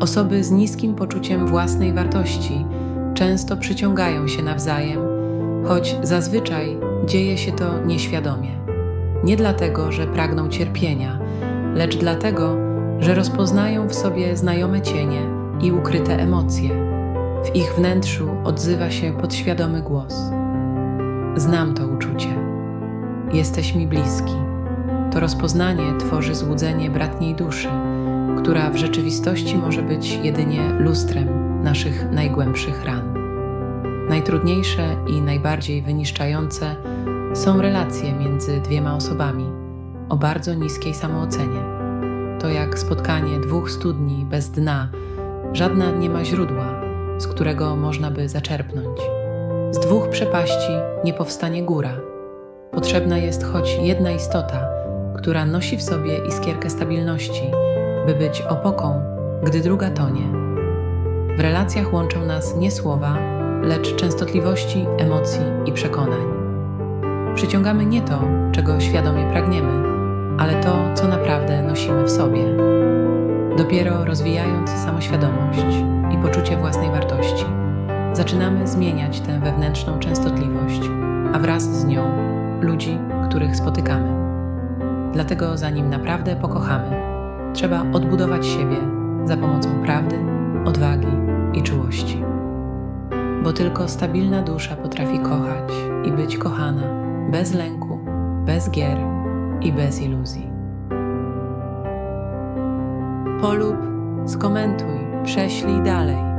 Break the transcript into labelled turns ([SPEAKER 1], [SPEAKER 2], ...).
[SPEAKER 1] Osoby z niskim poczuciem własnej wartości często przyciągają się nawzajem, choć zazwyczaj dzieje się to nieświadomie. Nie dlatego, że pragną cierpienia, lecz dlatego, że rozpoznają w sobie znajome cienie i ukryte emocje. W ich wnętrzu odzywa się podświadomy głos. Znam to uczucie. Jesteś mi bliski. To rozpoznanie tworzy złudzenie bratniej duszy, która w rzeczywistości może być jedynie lustrem naszych najgłębszych ran. Najtrudniejsze i najbardziej wyniszczające są relacje między dwiema osobami o bardzo niskiej samoocenie. To jak spotkanie dwóch studni bez dna, żadna nie ma źródła, z którego można by zaczerpnąć. Z dwóch przepaści nie powstanie góra. Potrzebna jest choć jedna istota, która nosi w sobie iskierkę stabilności, by być opoką, gdy druga tonie. W relacjach łączą nas nie słowa, lecz częstotliwości emocji i przekonań. Przyciągamy nie to, czego świadomie pragniemy, ale to, co naprawdę nosimy w sobie. Dopiero rozwijając samoświadomość i poczucie własnej wartości, zaczynamy zmieniać tę wewnętrzną częstotliwość, a wraz z nią ludzi, których spotykamy. Dlatego, zanim naprawdę pokochamy, trzeba odbudować siebie za pomocą prawdy, odwagi i czułości. Bo tylko stabilna dusza potrafi kochać i być kochana bez lęku, bez gier i bez iluzji. Polub, skomentuj, prześlij dalej.